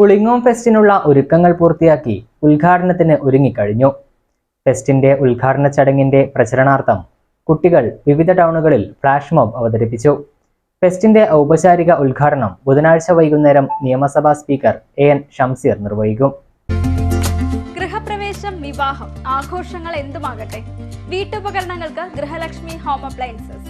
പുളിങ്ങോം ഫെസ്റ്റിനുള്ള ഒരുക്കങ്ങൾ പൂർത്തിയാക്കി ഉദ്ഘാടനത്തിന് ഒരുങ്ങിക്കഴിഞ്ഞു. ഫെസ്റ്റിന്റെ ഉദ്ഘാടന ചടങ്ങിന്റെ പ്രചരണാർത്ഥം കുട്ടികൾ വിവിധ ടൗണുകളിൽ ഫ്ലാഷ് മോബ് അവതരിപ്പിച്ചു. ഫെസ്റ്റിന്റെ ഔപചാരിക ഉദ്ഘാടനം ബുധനാഴ്ച വൈകുന്നേരം നിയമസഭാ സ്പീക്കർ എ എൻ ഷംസീർ നിർവഹിക്കും. ഗൃഹപ്രവേശം വിവാഹം ആഘോഷങ്ങൾ എന്തുമാകട്ടെ? വീട്ടുപകരണങ്ങൾക്ക് ഗൃഹലക്ഷ്മി ഹോം അപ്ലയൻസസ്.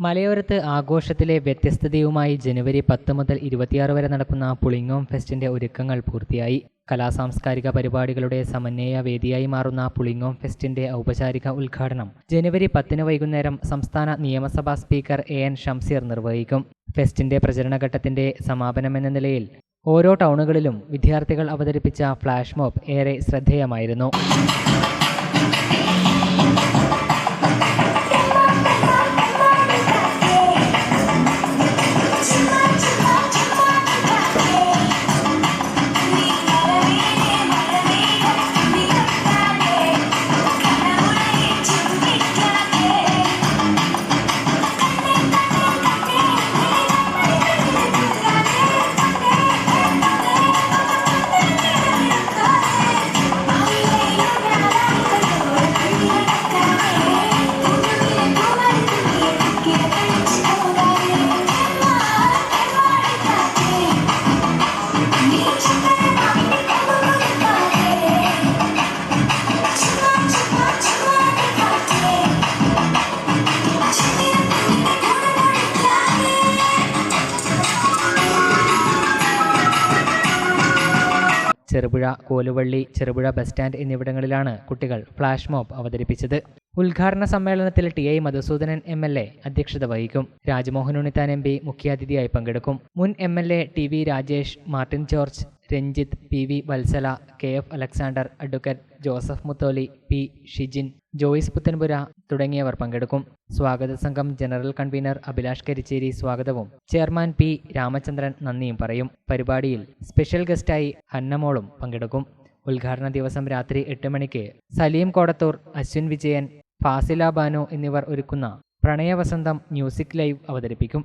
മലയോരത്ത് ആഘോഷത്തിലെ വ്യത്യസ്തതയുമായി ജനുവരി പത്ത് മുതൽ ഇരുപത്തിയാറ് വരെ നടക്കുന്ന പുളിങ്ങോം ഫെസ്റ്റിന്റെ ഒരുക്കങ്ങൾ പൂർത്തിയായി. കലാസാംസ്കാരിക പരിപാടികളുടെ സമന്വയ വേദിയായി മാറുന്ന പുളിങ്ങോം ഫെസ്റ്റിന്റെ ഔപചാരിക ഉദ്ഘാടനം ജനുവരി പത്തിന് വൈകുന്നേരം സംസ്ഥാന നിയമസഭാ സ്പീക്കർ എ എൻ ഷംസീർ നിർവഹിക്കും. ഫെസ്റ്റിന്റെ പ്രചരണഘട്ടത്തിന്റെ സമാപനമെന്ന നിലയിൽ ഓരോ ടൗണുകളിലും വിദ്യാർത്ഥികൾ അവതരിപ്പിച്ച ഫ്ലാഷ് മോബ് ഏറെ ശ്രദ്ധേയമായിരുന്നു. ചെറുപുഴ കോലുവള്ളി ചെറുപുഴ ബസ് സ്റ്റാൻഡ് എന്നിവിടങ്ങളിലാണ് കുട്ടികൾ ഫ്ലാഷ് മോബ് അവതരിപ്പിച്ചത്. ഉദ്ഘാടന സമ്മേളനത്തിൽ T I Madhusoodanan M L A അധ്യക്ഷത വഹിക്കും. രാജ്മോഹൻ ഉണ്ണിത്താൻ എം പി മുഖ്യാതിഥിയായി പങ്കെടുക്കും. മുൻ M L A T V Rajesh Martin George Ranjith P V Vatsala K F Alexander advocate Joseph Mutholi P Shijin Joyce Puthenpura തുടങ്ങിയവർ പങ്കെടുക്കും. സ്വാഗത സംഘം ജനറൽ കൺവീനർ അഭിലാഷ് കരിച്ചേരി സ്വാഗതവും. ചെയർമാൻ പി രാമചന്ദ്രൻ നന്ദിയും പറയും. പരിപാടിയിൽ സ്പെഷ്യൽ ഗസ്റ്റായി ഹന്നമോളും പങ്കെടുക്കും. ഉദ്ഘാടന ദിവസം രാത്രി എട്ട് മണിക്ക് സലീം കോടത്തൂർ അശ്വിൻ വിജയൻ ഫാസില ബാനു എന്നിവർ ഒരുക്കുന്ന പ്രണയവസന്തം മ്യൂസിക് ലൈവ് അവതരിപ്പിക്കും.